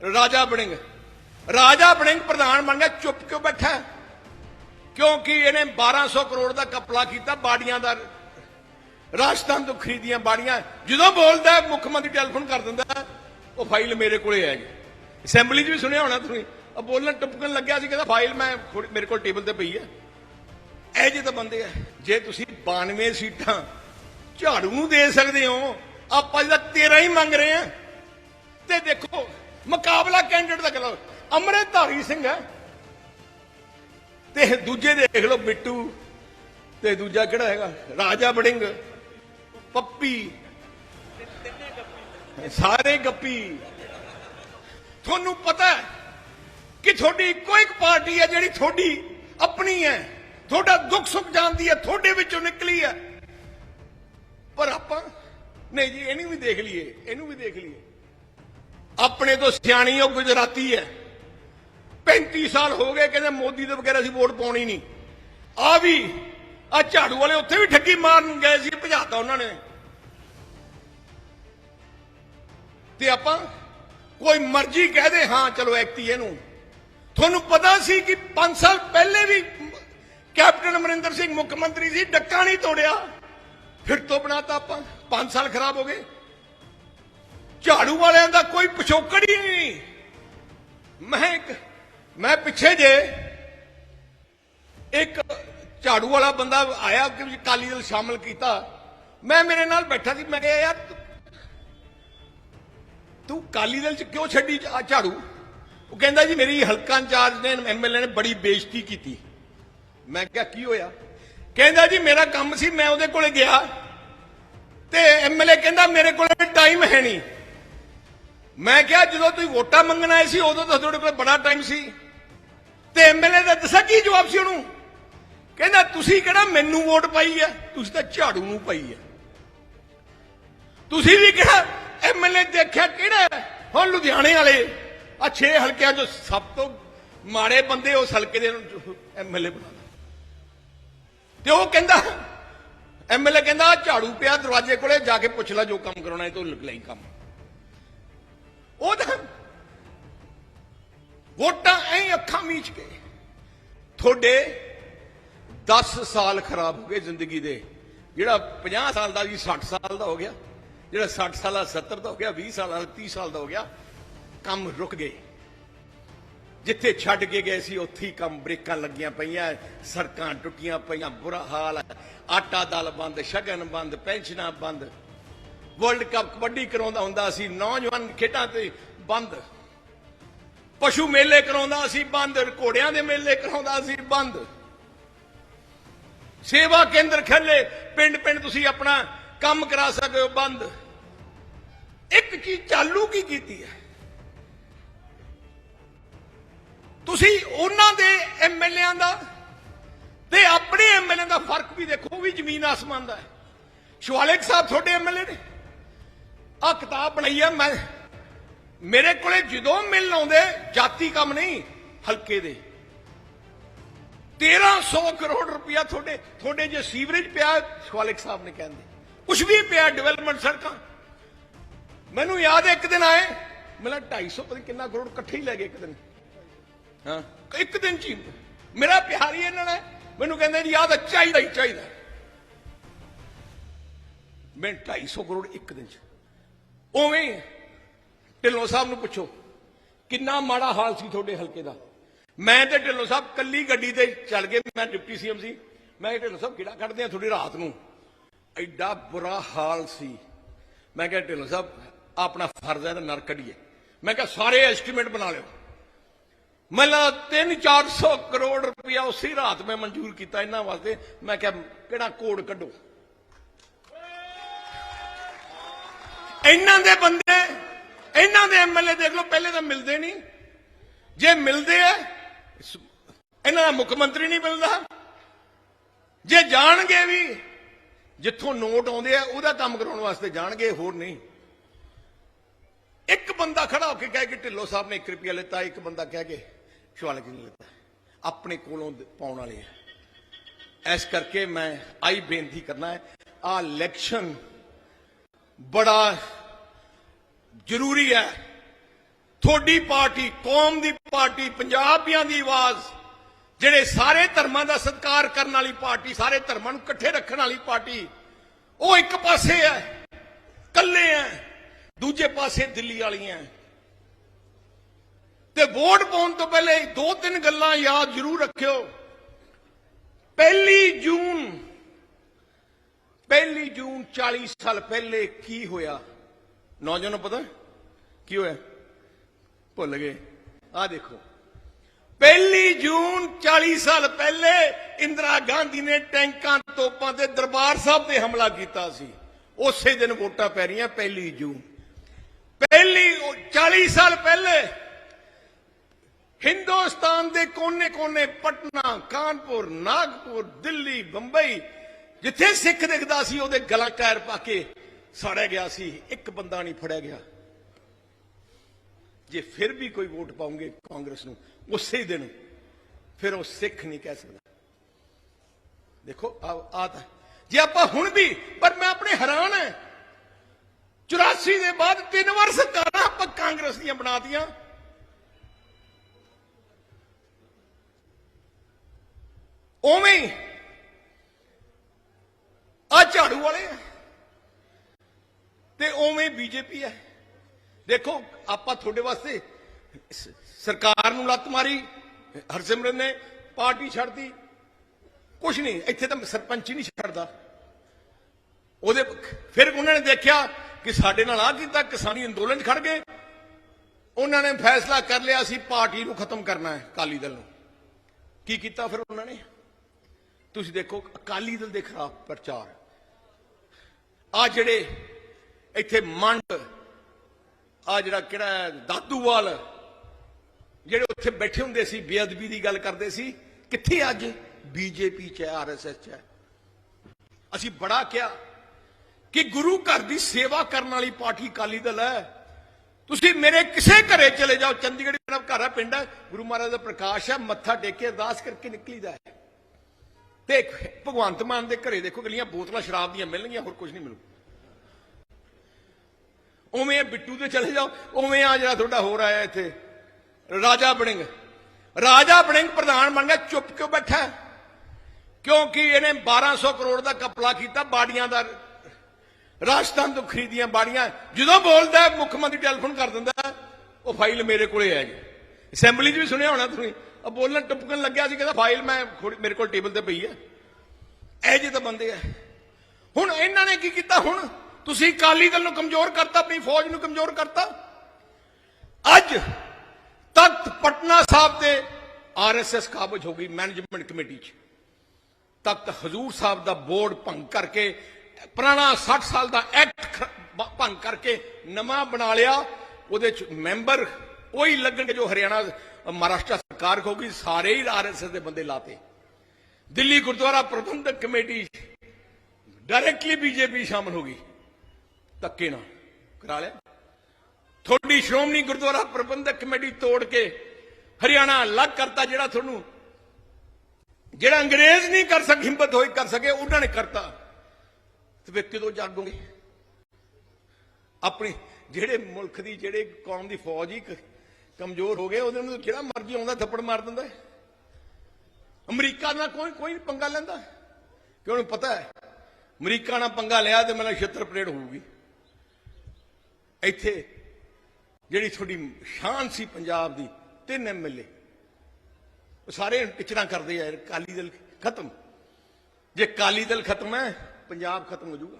ਰਾਜਾ ਬਣਿੰਗ ਰਾਜਾ ਬਣਿੰਗ ਪ੍ਰਧਾਨ ਬਣ ਗਿਆ, ਚੁੱਪ ਕਿਉਂ ਬੈਠਾ? ਕਿਉਂਕਿ ਇਹਨੇ 1200 ਕਰੋੜ ਦਾ ਕਪਲਾ ਕੀਤਾ, ਬਾੜੀਆਂ ਦਾ ਰਾਜਸਥਾਨ ਤੋਂ ਖਰੀਦੀਆਂ ਬਾੜੀਆਂ। ਜਦੋਂ ਬੋਲਦਾ, ਮੁੱਖ ਮੰਤਰੀ ਟੈਲੀਫੋਨ ਕਰ ਦਿੰਦਾ, ਉਹ ਫਾਈਲ ਮੇਰੇ ਕੋਲੇ ਹੈ ਜੀ ਅਸੈਂਬਲੀ 'ਚ ਵੀ ਸੁਣਿਆ ਹੋਣਾ ਤੁਸੀਂ। ਉਹ ਬੋਲਣ ਟੁਪਕਣ ਲੱਗਿਆ ਸੀ, ਕਹਿੰਦਾ ਫਾਈਲ ਮੈਂ ਮੇਰੇ ਕੋਲ ਟੇਬਲ ਤੇ ਪਈ ਹੈ ਇਹ ਜਿਹੇ ਤਾਂ ਬੰਦੇ ਆ। ਜੇ ਤੁਸੀਂ 92 ਸੀਟਾਂ ਝਾੜੂ ਨੂੰ ਦੇ ਸਕਦੇ ਹੋ, ਆਪਾਂ ਜਿਹੜਾ 13 ਹੀ ਮੰਗ ਰਹੇ ਆ, ਤੇ ਦੇਖੋ ਮੁਕਾਬਲਾ ਕੈਂਡੀਡੇਟ ਦਾ ਕਰੋ ਅੰਮ੍ਰਿਤਧਾਰੀ ਸਿੰਘ ਹੈ। ਤੇ ਦੂਜੇ ਦੇਖ ਲਓ ਬਿੱਟੂ ਤੇ ਦੂਜਾ ਕਿਹੜਾ ਹੈਗਾ? ਰਾਜਾ ਬੜਿੰਗ ਪੱਪੀ। ਸਾਰੇ ਗੱਪੀ। ਤੁਹਾਨੂੰ ਪਤਾ ਕਿ ਤੁਹਾਡੀ ਇੱਕੋ ਇੱਕ ਪਾਰਟੀ ਹੈ ਜਿਹੜੀ ਤੁਹਾਡੀ ਆਪਣੀ ਹੈ। ਤੁਹਾਡਾ ਦੁੱਖ ਸੁੱਖ ਜਾਣਦੀ ਹੈ, ਤੁਹਾਡੇ ਵਿੱਚੋਂ ਨਿਕਲੀ ਹੈ। ਪਰ ਆਪਾਂ, ਨਹੀਂ ਜੀ, ਇਹਨੂੰ ਵੀ ਦੇਖ ਲਈਏ, ਇਹਨੂੰ ਵੀ ਦੇਖ ਲਈਏ। ਆਪਣੇ ਤੋਂ ਸਿਆਣੀ ਉਹ ਗੁਜਰਾਤੀ ਹੈ। 35 ਸਾਲ ਹੋ ਗਏ ਕਹਿੰਦੇ ਮੋਦੀ ਦੇ ਬਗੈਰ ਅਸੀਂ ਵੋਟ ਪਾਉਣੀ ਨਹੀਂ। ਆ ਵੀ, ਆ ਝਾੜੂ ਵਾਲੇ ਉੱਥੇ ਵੀ ਠੱਗੀ ਮਾਰਨ ਗਏ ਸੀ, ਭਜਾਤਾ ਉਹਨਾਂ ਨੇ। ਤੇ ਆਪਾਂ ਕੋਈ ਮਰਜ਼ੀ ਕਹਿ ਦੇ, ਹਾਂ, ਚਲੋ ਐਕਤੀ ਇਹਨੂੰ। ਤੁਹਾਨੂੰ ਪਤਾ ਸੀ ਕਿ 5 ਸਾਲ ਪਹਿਲੇ ਵੀ ਕੈਪਟਨ ਅਮਰਿੰਦਰ ਸਿੰਘ ਮੁੱਖ ਮੰਤਰੀ ਸੀ, ਡੱਕਾ ਨਹੀਂ ਤੋੜਿਆ। ਫਿਰ ਤੋਂ ਬਣਾਤਾ ਆਪਾਂ 5 ਸਾਲ ਖਰਾਬ ਹੋ ਗਏ। ਝਾੜੂ ਵਾਲਿਆਂ ਦਾ ਕੋਈ ਪਿਛੋਕੜ ਹੀ ਨਹੀਂ। ਮੈਂ ਇੱਕ, ਮੈਂ ਪਿੱਛੇ ਜੇ ਇੱਕ ਝਾੜੂ ਵਾਲਾ ਬੰਦਾ ਆਇਆ ਕਿ ਕਾਲੀ ਦਲ ਸ਼ਾਮਲ ਕੀਤਾ। ਮੈਂ ਮੇਰੇ ਨਾਲ ਬੈਠਾ ਸੀ, ਮੈਂ ਕਿਹਾ, ਯਾਰ, ਤੂੰ- ਤੂੰ ਕਾਲੀ ਦਲ ਚ ਕਿਉਂ ਛੱਡੀ ਝਾੜੂ? ਉਹ ਕਹਿੰਦਾ, ਜੀ, ਮੇਰੀ ਹਲਕਾ ਇੰਚਾਰਜ ਨੇ ਐਮਐਲਏ ਨੇ ਬੜੀ ਬੇਇੱਜ਼ਤੀ ਕੀਤੀ। ਮੈਂ ਕਿਹਾ, ਕੀ ਹੋਇਆ? ਕਹਿੰਦਾ, ਜੀ, ਮੇਰਾ ਕੰਮ ਸੀ, ਮੈਂ ਉਹਦੇ ਕੋਲੇ ਗਿਆ ਤੇ ਐਮਐਲਏ ਕਹਿੰਦਾ, ਮੇਰੇ ਕੋਲ ਟਾਈਮ ਹੈ ਨਹੀਂ। ਮੈਂ ਕਿਹਾ ਜਦੋਂ ਤੁਸੀਂ ਵੋਟਾਂ ਮੰਗਣ ਆਏ ਸੀ, ਉਦੋਂ ਤਾਂ ਤੁਹਾਡੇ ਕੋਲ ਬੜਾ ਟਾਈਮ ਸੀ। ਤੇ ਐਮਐਲਏ ਦਾ ਦੱਸਿਆ ਕੀ ਜਵਾਬ ਸੀ ਉਹਨੂੰ? ਕਹਿੰਦਾ, ਤੁਸੀਂ ਕਿਹੜਾ ਮੈਨੂੰ ਵੋਟ ਪਾਈ ਹੈ? ਤੁਸੀਂ ਤਾਂ ਝਾੜੂ ਨੂੰ ਪਾਈ ਹੈ। ਤੁਸੀਂ ਵੀ ਕਿਹਾ ਐਮਐਲਏ ਦੇਖਿਆ ਕਿਹੜਾ ਹੁਣ ਲੁਧਿਆਣੇ ਵਾਲੇ ਆ 6 ਹਲਕਿਆਂ ਚੋਂ ਸਭ ਤੋਂ ਮਾੜੇ ਬੰਦੇ ਉਸ ਹਲਕੇ ਦੇ ਐਮਐਲਏ ਬਣਾ ਦਿੱਤੇ। ਤੇ ਉਹ ਕਹਿੰਦਾ ਐਮਐਲਏ ਕਹਿੰਦਾ ਝਾੜੂ ਪਿਆ ਦਰਵਾਜ਼ੇ ਕੋਲੇ, ਜਾ ਕੇ ਪੁੱਛ ਲੈ ਜੋ ਕੰਮ ਕਰਾਉਣਾ ਹੈ ਤੂੰ ਲਿਖ ਲਈ ਕੰਮ। ਉਹ ਤਾਂ ਵੋਟਾਂ ਐਂ ਅੱਖਾਂ ਮੀਚ ਕੇ ਤੁਹਾਡੇ 10 ਸਾਲ ਖਰਾਬ ਹੋ ਗਏ ਜ਼ਿੰਦਗੀ ਦੇ। ਜਿਹੜਾ 50 ਸਾਲ ਦਾ ਜੀ 60 ਸਾਲ ਦਾ ਹੋ ਗਿਆ, ਜਿਹੜਾ 60 ਸਾਲ ਦਾ 70 ਦਾ ਹੋ ਗਿਆ 20 ਸਾਲ ਦਾ 30 ਸਾਲ ਦਾ ਹੋ ਗਿਆ, ਕੰਮ ਰੁਕ ਗਏ। ਜਿੱਥੇ ਛੱਡ ਕੇ ਗਏ ਸੀ, ਉੱਥੇ ਹੀ ਕੰਮ ਬ੍ਰੇਕਾਂ ਲੱਗੀਆਂ ਪਈਆਂ, ਸੜਕਾਂ ਟੁੱਟੀਆਂ ਪਈਆਂ, ਬੁਰਾ ਹਾਲ ਹੈ। ਆਟਾ ਦਲ ਬੰਦ, ਸ਼ਗਨ ਬੰਦ, ਪੈਨਸ਼ਨਾਂ ਬੰਦ। ਵਰਲਡ ਕੱਪ ਕਬੱਡੀ ਕਰਾਉਂਦਾ ਹੁੰਦਾ ਸੀ, ਨੌਜਵਾਨ ਖੇਡਾਂ ਤੇ ਬੰਦ। ਪਸ਼ੂ ਮੇਲੇ ਕਰਾਉਂਦਾ ਸੀ, ਬੰਦ। ਘੋੜਿਆਂ ਦੇ ਮੇਲੇ ਕਰਾਉਂਦਾ ਸੀ, ਬੰਦ। ਸੇਵਾ ਕੇਂਦਰ ਖੱਲੇ ਪਿੰਡ ਪਿੰਡ ਤੁਸੀਂ ਆਪਣਾ ਕੰਮ ਕਰਾ ਸਕਦੇ ਹੋ, ਬੰਦ। ਇੱਕ ਚੀਜ਼ ਚਾਲੂ ਕੀ ਕੀਤੀ ਹੈ? ਤੁਸੀਂ ਉਹਨਾਂ ਦੇ ਐਮਐਲਏਆਂ ਦਾ ਤੇ ਆਪਣੇ ਐਮਐਲਏ ਦਾ ਫ਼ਰਕ ਵੀ ਦੇਖੋ ਵੀ ਜ਼ਮੀਨ ਆਸਮਾਨ ਦਾ ਹੈ। ਸ਼ਿਵਾਲਿਕ ਸਾਹਿਬ ਤੁਹਾਡੇ ਐਮਐਲਏ ਨੇ? ਆ ਕਿਤਾਬ ਬਣਾਈ ਹੈ ਮੈਂ। ਮੇਰੇ ਕੋਲੇ ਜਦੋਂ ਮਿਲਣ ਆਉਂਦੇ ਜਾਤੀ ਕੰਮ ਨਹੀਂ ਹਲਕੇ ਦੇ। 1300 ਕਰੋੜ ਰੁਪਇਆ ਤੁਹਾਡੇ ਤੁਹਾਡੇ ਜੇ ਸੀਵਰੇਜ ਪਿਆ ਸ਼ਿਵਾਲਿਕ ਸਾਹਿਬ ਨੇ ਕਹਿੰਦੇ। ਕੁਝ ਵੀ ਪਿਆ ਡਿਵੈਲਪਮੈਂਟ ਸੜਕਾਂ। ਮੈਨੂੰ ਯਾਦ ਹੈ ਇੱਕ ਦਿਨ ਆਏ ਮਿਲਾ 250 ਪਤਾ ਕਿੰਨਾ ਕਰੋੜ ਇਕੱਠੇ ਹੀ ਲੈ ਗਏ ਇੱਕ ਦਿਨ। ਹਾਂ। ਇੱਕ ਦਿਨ ਚ ਮੇਰਾ ਪਿਆਰ ਹੀ ਇਹਨਾਂ ਨੇ ਮੈਨੂੰ ਕਹਿੰਦੇ ਜੀ ਯਾਦ ਚਾਹੀਦਾ ਹੀ ਚਾਹੀਦਾ। ਮੈਂ 250 ਕਰੋੜ ਇੱਕ ਦਿਨ ਚ। ਉਵੇਂ ਢਿੱਲੋਂ ਸਾਹਿਬ ਨੂੰ ਪੁੱਛੋ ਕਿੰਨਾ ਮਾੜਾ ਹਾਲ ਸੀ ਤੁਹਾਡੇ ਹਲਕੇ ਦਾ? ਮੈਂ ਤੇ ਢਿੱਲੋਂ ਸਾਹਿਬ ਕੱਲੀ ਗੱਡੀ ਤੇ ਚੱਲ ਗਏ ਮੈਂ ਡਿਪਟੀ ਸੀਐਮ ਸੀ। ਮੈਂ ਕਿਹਾ, ਢਿੱਲੋਂ ਸਾਹਿਬ ਕਿਹੜਾ ਕੱਢਦੇ ਆ ਤੁਹਾਡੀ ਰਾਤ ਨੂੰ? ਐਡਾ ਬੁਰਾ ਹਾਲ ਸੀ। ਮੈਂ ਕਿਹਾ ਢਿੱਲੋਂ ਸਾਹਿਬ ਆਪਣਾ ਫਰਜ਼ ਹੈ ਤਾਂ ਨਰ ਕੱਢੀਏ। ਮੈਂ ਕਿਹਾ ਸਾਰੇ ਐਸਟੀਮੇਟ ਬਣਾ ਲਿਓ। ਮੈਨੂੰ 3-400 ਕਰੋੜ ਰੁਪਇਆ ਉਸੇ ਰਾਤ ਮੈਂ ਮਨਜ਼ੂਰ ਕੀਤਾ ਇਹਨਾਂ ਵਾਸਤੇ। ਮੈਂ ਕਿਹਾ ਕਿਹੜਾ ਕੋਡ ਕੱਢੋ? ਇਹਨਾਂ ਦੇ ਬੰਦੇ, ਇਹਨਾਂ ਦੇ ਐਮਐਲਏ ਦੇਖ ਲਓ, ਪਹਿਲੇ ਤਾਂ ਮਿਲਦੇ ਨਹੀਂ। ਜੇ ਮਿਲਦੇ ਆ, ਇਹਨਾਂ ਦਾ ਮੁੱਖ ਮੰਤਰੀ ਨਹੀਂ ਮਿਲਦਾ। ਜੇ ਜਾਣਗੇ ਵੀ ਜਿੱਥੋਂ ਨੋਟ ਆਉਂਦੇ ਆ, ਉਹਦਾ ਕੰਮ ਕਰਾਉਣ ਵਾਸਤੇ ਜਾਣਗੇ, ਹੋਰ ਨਹੀਂ। ਇੱਕ ਬੰਦਾ ਖੜਾ ਹੋ ਕੇ ਕਹੇ ਕਿ ਢਿੱਲੋਂ ਸਾਹਿਬ ਨੇ 1 ਰੁਪਿਆ ਲਿੱਤਾ, ਇੱਕ ਬੰਦਾ ਕਹਿ ਕੇ ਸ਼ਵਾਲਕ ਨੇ ਲਿੱਤਾ। ਆਪਣੇ ਕੋਲੋਂ ਪਾਉਣ ਵਾਲੇ ਆ। ਇਸ ਕਰਕੇ ਮੈਂ ਆਈ ਬੇਨਤੀ ਕਰਨਾ ਹੈ ਆ ਇਲੈਕਸ਼ਨ ਬੜਾ ਜ਼ਰੂਰੀ ਹੈ। ਤੁਹਾਡੀ ਪਾਰਟੀ, ਕੌਮ ਦੀ ਪਾਰਟੀ, ਪੰਜਾਬੀਆਂ ਦੀ ਆਵਾਜ਼, ਜਿਹੜੇ ਸਾਰੇ ਧਰਮਾਂ ਦਾ ਸਤਿਕਾਰ ਕਰਨ ਵਾਲੀ ਪਾਰਟੀ, ਸਾਰੇ ਧਰਮਾਂ ਨੂੰ ਇਕੱਠੇ ਰੱਖਣ ਵਾਲੀ ਪਾਰਟੀ, ਉਹ ਇੱਕ ਪਾਸੇ ਹੈ ਕੱਲੇ ਹੈ, ਦੂਜੇ ਪਾਸੇ ਦਿੱਲੀ ਵਾਲੀਆਂ ਤੇ ਵੋਟ ਪਾਉਣ ਤੋਂ ਪਹਿਲੇ ਦੋ ਤਿੰਨ ਗੱਲਾਂ ਯਾਦ ਜ਼ਰੂਰ ਰੱਖਿਓ। ਪਹਿਲੀ ਜੂਨ ਪਹਿਲੀ ਜੂਨ 40 ਸਾਲ ਪਹਿਲੇ ਕੀ ਹੋਇਆ? ਨੌਜਵਾਨਾਂ ਨੂੰ ਪਤਾ ਕੀ ਹੋਇਆ ਭੁੱਲ ਗਏ ਆ ਦੇਖੋ ਪਹਿਲੀ ਜੂਨ 40 ਸਾਲ ਪਹਿਲੇ ਇੰਦਰਾ ਗਾਂਧੀ ਨੇ ਟੈਂਕਾਂ ਤੋਪਾਂ ਤੇ ਦਰਬਾਰ ਸਾਹਿਬ ਤੇ ਹਮਲਾ ਕੀਤਾ ਸੀ ਉਸੇ ਦਿਨ ਵੋਟਾਂ ਪੈ ਰਹੀਆਂ ਪਹਿਲੀ ਜੂਨ ਪਹਿਲੀ ਉਹ 40 ਸਾਲ ਪਹਿਲੇ ਹਿੰਦੁਸਤਾਨ ਦੇ ਕੋਨੇ-ਕੋਨੇ ਪਟਨਾ ਕਾਨਪੁਰ ਨਾਗਪੁਰ ਦਿੱਲੀ ਬੰਬਈ ਜਿੱਥੇ ਸਿੱਖ ਦਿਖਦਾ ਸੀ ਉਹਦੇ ਗਲਾਂ ਕਾਇਰ ਪਾ ਕੇ ਸਾੜਿਆ ਗਿਆ ਸੀ, ਇੱਕ ਬੰਦਾ ਨਹੀਂ ਫੜਿਆ ਗਿਆ। ਜੇ ਫਿਰ ਵੀ ਕੋਈ ਵੋਟ ਪਾਉਂਗੇ ਕਾਂਗਰਸ ਨੂੰ, ਉਸੇ ਦਿਨ ਫਿਰ ਉਹ ਸਿੱਖ ਨਹੀਂ ਕਹਿ ਸਕਦਾ। ਦੇਖੋ ਆ ਆ ਤਾਂ ਜੇ ਆਪਾਂ ਹੁਣ ਵੀ ਪਰ ਮੈਂ ਆਪਣੇ ਹੈਰਾਨ ਹੈ। 84 ਦੇ ਬਾਅਦ ਤਿੰਨ ਵਾਰ ਸਰਕਾਰਾਂ ਆਪਾਂ ਕਾਂਗਰਸ ਦੀਆਂ ਬਣਾਤੀਆਂ। ਉਵੇਂ ਆ ਝਾੜੂ ਵਾਲੇ ਆ। ਤੇ ਉਵੇਂ ਬੀਜੇਪੀ ਹੈ। ਦੇਖੋ, ਆਪਾਂ ਤੁਹਾਡੇ ਵਾਸਤੇ ਸਰਕਾਰ ਨੂੰ ਲੱਤ ਮਾਰੀ ਹਰਸਿਮਰਨ ਨੇ ਪਾਰਟੀ ਛੱਡਦੀ ਕੁਛ ਨਹੀਂ, ਇੱਥੇ ਤਾਂ ਸਰਪੰਚ ਹੀ ਨਹੀਂ ਛੱਡਦਾ। ਉਹਦੇ ਫਿਰ ਉਹਨਾਂ ਨੇ ਦੇਖਿਆ ਕਿ ਸਾਡੇ ਨਾਲ ਆ ਕੀਤਾ, ਕਿਸਾਨੀ ਅੰਦੋਲਨ 'ਚ ਖੜ ਗਏ। ਉਹਨਾਂ ਨੇ ਫੈਸਲਾ ਕਰ ਲਿਆ ਸੀ ਪਾਰਟੀ ਨੂੰ ਖਤਮ ਕਰਨਾ ਹੈ, ਅਕਾਲੀ ਦਲ ਨੂੰ। ਕੀ ਕੀਤਾ ਫਿਰ ਉਹਨਾਂ ਨੇ? ਤੁਸੀਂ ਦੇਖੋ, ਅਕਾਲੀ ਦਲ ਦੇ ਖਿਲਾਫ ਪ੍ਰਚਾਰ। ਆ ਜਿਹੜੇ ਇੱਥੇ ਮੰਡ, ਆ ਜਿਹੜਾ ਕਿਹੜਾ ਦਾਦੂਵਾਲ, ਜਿਹੜੇ ਉੱਥੇ ਬੈਠੇ ਹੁੰਦੇ ਸੀ, ਬੇਅਦਬੀ ਦੀ ਗੱਲ ਕਰਦੇ ਸੀ, ਕਿੱਥੇ ਅੱਜ? ਬੀਜੇਪੀ ਚ ਹੈ ਆਰਐਸਐਸ ਚ ਹੈ। ਅਸੀਂ ਬੜਾ ਕਿਹਾ ਕਿ ਗੁਰੂ ਘਰ ਦੀ ਸੇਵਾ ਕਰਨ ਵਾਲੀ ਪਾਰਟੀ ਅਕਾਲੀ ਦਲ ਹੈ। ਤੁਸੀਂ ਮੇਰੇ ਕਿਸੇ ਘਰੇ ਚਲੇ ਜਾਓ, ਚੰਡੀਗੜ੍ਹ ਮੇਰਾ ਘਰ ਹੈ, ਪਿੰਡ ਹੈ। ਗੁਰੂ ਮਹਾਰਾਜ ਦਾ ਪ੍ਰਕਾਸ਼ ਹੈ, ਮੱਥਾ ਟੇਕ ਕੇ ਅਰਦਾਸ ਕਰਕੇ ਨਿਕਲੀਦਾ ਹੈ। ਤੇ ਭਗਵੰਤ ਮਾਨ ਦੇ ਘਰੇ ਦੇਖੋ ਗਲੀਆਂ ਬੋਤਲਾਂ ਸ਼ਰਾਬ ਦੀਆਂ ਮਿਲਣਗੀਆਂ, ਹੋਰ ਕੁਝ ਨਹੀਂ ਮਿਲੂ। ਉਵੇਂ ਬਿੱਟੂ ਦੇ ਚਲੇ ਜਾਓ, ਉਵੇਂ ਆ ਜਿਹੜਾ ਤੁਹਾਡਾ ਹੋਰ ਆਇਆ ਇੱਥੇ। ਰਾਜਾ ਬਣਿੰਗ ਰਾਜਾ ਬਣਿੰਗ ਪ੍ਰਧਾਨ ਬਣ ਗਿਆ, ਚੁੱਪ ਕਿਉਂ ਬੈਠਾ? ਕਿਉਂਕਿ ਇਹਨੇ 1200 ਕਰੋੜ ਦਾ ਕਪਲਾ ਕੀਤਾ, ਬਾੜੀਆਂ ਦਾ ਰਾਜਸਥਾਨ ਤੋਂ ਖਰੀਦੀਆਂ ਬਾੜੀਆਂ। ਜਦੋਂ ਬੋਲਦਾ, ਮੁੱਖ ਮੰਤਰੀ ਟੈਲੀਫੋਨ ਕਰ ਦਿੰਦਾ, ਉਹ ਫਾਈਲ ਮੇਰੇ ਕੋਲੇ ਹੈ ਜੀ ਅਸੈਂਬਲੀ 'ਚ ਵੀ ਸੁਣਿਆ ਹੋਣਾ ਤੁਸੀਂ? ਉਹ ਬੋਲਣ ਟੁਪਕਣ ਲੱਗਿਆ ਸੀ, ਕਹਿੰਦਾ ਫਾਈਲ ਮੈਂ ਮੇਰੇ ਕੋਲ ਟੇਬਲ ਤੇ ਪਈ ਹੈ ਇਹ ਜਿਹੇ ਤਾਂ ਬੰਦੇ ਆ ਹੁਣ ਇਹਨਾਂ ਨੇ ਕੀ ਕੀਤਾ ਹੁਣ? ਤੁਸੀਂ ਅਕਾਲੀ ਦਲ ਨੂੰ ਕਮਜ਼ੋਰ ਕਰਤਾ, ਆਪਣੀ ਫੌਜ ਨੂੰ ਕਮਜ਼ੋਰ ਕਰਤਾ। ਅੱਜ ਤਖਤ ਪਟਨਾ ਸਾਹਿਬ ਤੇ ਆਰਐਸਐਸ ਕਾਬਜ ਹੋ ਗਈ ਮੈਨੇਜਮੈਂਟ ਕਮੇਟੀ 'ਚ। ਤਖਤ ਹਜ਼ੂਰ ਸਾਹਿਬ ਦਾ ਬੋਰਡ ਭੰਗ ਕਰਕੇ, ਪੁਰਾਣਾ 60 ਸਾਲ ਦਾ ਐਕਟ ਭੰਗ ਕਰਕੇ ਨਵਾਂ ਬਣਾ ਲਿਆ। ਉਹਦੇ ਚ ਮੈਂਬਰ ਉਹੀ ਲੱਗਣਗੇ ਜੋ ਹਰਿਆਣਾ, ਮਹਾਰਾਸ਼ਟਰ ਸਰਕਾਰ ਹੋਗੀ ਸਾਰੇ ਹੀ ਆਰਐਸਐਸ ਦੇ ਬੰਦੇ ਲਾਤੇ। Delhi Gurdwara Prabandhak committee directly BJP ਸ਼ਾਮਲ ਹੋ ਗਈ। ਧੱਕੇ ਨਾਲ। ਕਰਾ ਲਿਆ। ਤੁਹਾਡੀ ਸ਼੍ਰੋਮਣੀ ਗੁਰਦੁਆਰਾ ਪ੍ਰਬੰਧਕ ਕਮੇਟੀ ਤੋੜ ਕੇ ਹਰਿਆਣਾ ਅਲੱਗ ਕਰਤਾ ਜਿਹੜਾ ਤੁਹਾਨੂੰ ਜਿਹੜਾ ਅੰਗਰੇਜ਼ ਨਹੀਂ ਕਰ ਸਕ, ਹਿੰਮਤ ਹੋਈ ਕਰ ਸਕੇ, ਉਹਨਾਂ ਨੇ ਕਰਤਾ। ਤੇ ਵੇ ਕਿਦੋਂ ਜਾਗੋਗੇ ਆਪਣੇ ਜਿਹੜੇ ਮੁਲਕ ਦੀ, ਜਿਹੜੇ ਕੌਮ ਦੀ ਫੌਜ ਹੀ ਕਮਜ਼ੋਰ ਹੋ ਗਏ, ਉਹਦੇ ਨੂੰ ਜਿਹੜਾ ਮਰਜ਼ੀ ਆਉਂਦਾ, ਥੱਪੜ ਮਾਰ ਦਿੰਦਾ ਅਮਰੀਕਾ ਨਾਲ ਕੋਈ ਕੋਈ ਨੀ ਪੰਗਾ ਲੈਂਦਾ। ਕਿ ਉਹਨੂੰ ਪਤਾ ਹੈ। ਅਮਰੀਕਾ ਨਾਲ ਪੰਗਾ ਲਿਆ ਤੇ ਮੈਨੂੰ ਛਿੱਤਰ ਪਰੇਡ ਹੋਊਗੀ। ਇੱਥੇ ਜਿਹੜੀ ਤੁਹਾਡੀ ਸ਼ਾਨ ਸੀ ਪੰਜਾਬ ਦੀ, ਤਿੰਨ ਐਮਐਲਏ ਉਹ ਸਾਰੇ ਟਿਚਰਾਂ ਕਰਦੇ ਆ ਯਾਰ ਕਾਲੀ ਦਲ ਖਤਮ। ਜੇ ਕਾਲੀ ਦਲ ਖਤਮ ਹੈ, ਪੰਜਾਬ ਖਤਮ ਹੋ ਜਾਊਗਾ।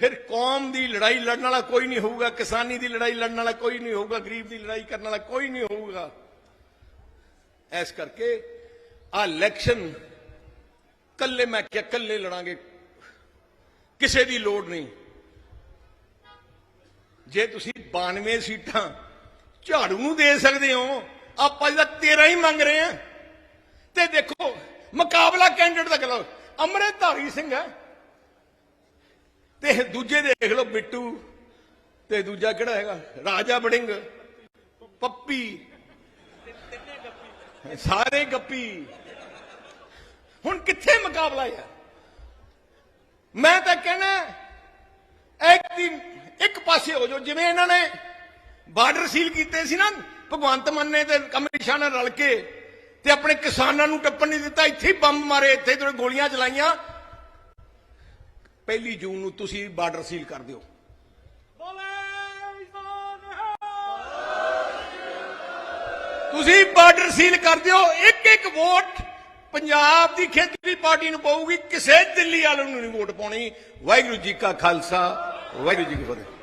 ਫਿਰ ਕੌਮ ਦੀ ਲੜਾਈ ਲੜਨ ਵਾਲਾ ਕੋਈ ਨਹੀਂ ਹੋਊਗਾ, ਕਿਸਾਨੀ ਦੀ ਲੜਾਈ ਲੜਨ ਵਾਲਾ ਕੋਈ ਨਹੀਂ ਹੋਊਗਾ, ਗਰੀਬ ਦੀ ਲੜਾਈ ਕਰਨ ਵਾਲਾ ਕੋਈ ਨਹੀਂ ਹੋਊਗਾ। ਇਸ ਕਰਕੇ ਆ ਇਲੈਕਸ਼ਨ ਕੱਲੇ ਮੈਂ ਕਿਹਾ ਕੱਲੇ ਲੜਾਂਗੇ, ਕਿਸੇ ਦੀ ਲੋੜ ਨਹੀਂ। ਜੇ ਤੁਸੀਂ 92 ਸੀਟਾਂ ਝਾੜੂ ਨੂੰ ਦੇ ਸਕਦੇ ਹੋ, ਆਪਾਂ ਜਿਹਦਾ 13 ਹੀ ਮੰਗ ਰਹੇ ਆ ਤੇ ਦੇਖੋ, ਮੁਕਾਬਲਾ ਕੈਂਡੀਡੇਟ ਦਾ ਕਰੋ ਅੰਮ੍ਰਿਤਧਾਰੀ ਸਿੰਘ ਹੈ। ਤੇ ਦੂਜੇ ਦੇਖ ਲਓ ਬਿੱਟੂ, ਤੇ ਦੂਜਾ ਕਿਹੜਾ ਹੈਗਾ? ਰਾਜਾ ਬੜਿੰਗ ਪੱਪੀ, ਸਾਰੇ ਗੱਪੀ। ਹੁਣ ਕਿੱਥੇ ਮੁਕਾਬਲਾ ਹੈ? ਮੈਂ ਤਾਂ ਕਹਿਣਾ ਇੱਕ ਦੀ ਇੱਕ ਪਾਸੇ ਹੋ ਜਾਓ ਜਿਵੇਂ ਇਹਨਾਂ ਨੇ ਬਾਰਡਰ ਸੀਲ ਕੀਤੇ ਸੀ ਨਾ ਭਗਵੰਤ ਮਾਨ ਨੇ ਤੇ ਕਮਿਸ਼ਨ ਨਾਲ ਰਲ ਕੇ ਤੇ ਆਪਣੇ ਕਿਸਾਨਾਂ ਨੂੰ ਟੱਪਣ ਨਹੀਂ ਦਿੱਤਾ ਇੱਥੇ ਹੀ ਬੰਬ ਮਾਰੇ ਇੱਥੇ ਤੇ ਗੋਲੀਆਂ ਚਲਾਈਆਂ। ਪਹਿਲੀ ਜੂਨ ਨੂੰ ਤੁਸੀਂ ਬਾਰਡਰ ਸੀਲ ਕਰ ਦਿਓ। ਤੁਸੀਂ ਬਾਰਡਰ ਸੀਲ ਕਰ ਦਿਓ ਇੱਕ ਇੱਕ ਵੋਟ ਪੰਜਾਬ ਦੀ ਖੇਤਰੀ ਪਾਰਟੀ ਨੂੰ ਪਾਊਗੀ ਕਿਸੇ ਦਿੱਲੀ ਵਾਲੇ ਨੂੰ ਨਹੀਂ ਵੋਟ ਪਾਉਣੀ। ਵਾਹਿਗੁਰੂ ਜੀ ਕਾ ਖਾਲਸਾ। ਵਾਹਿਗੁਰੂ ਜੀ ਕੀ ਫਤਿਹ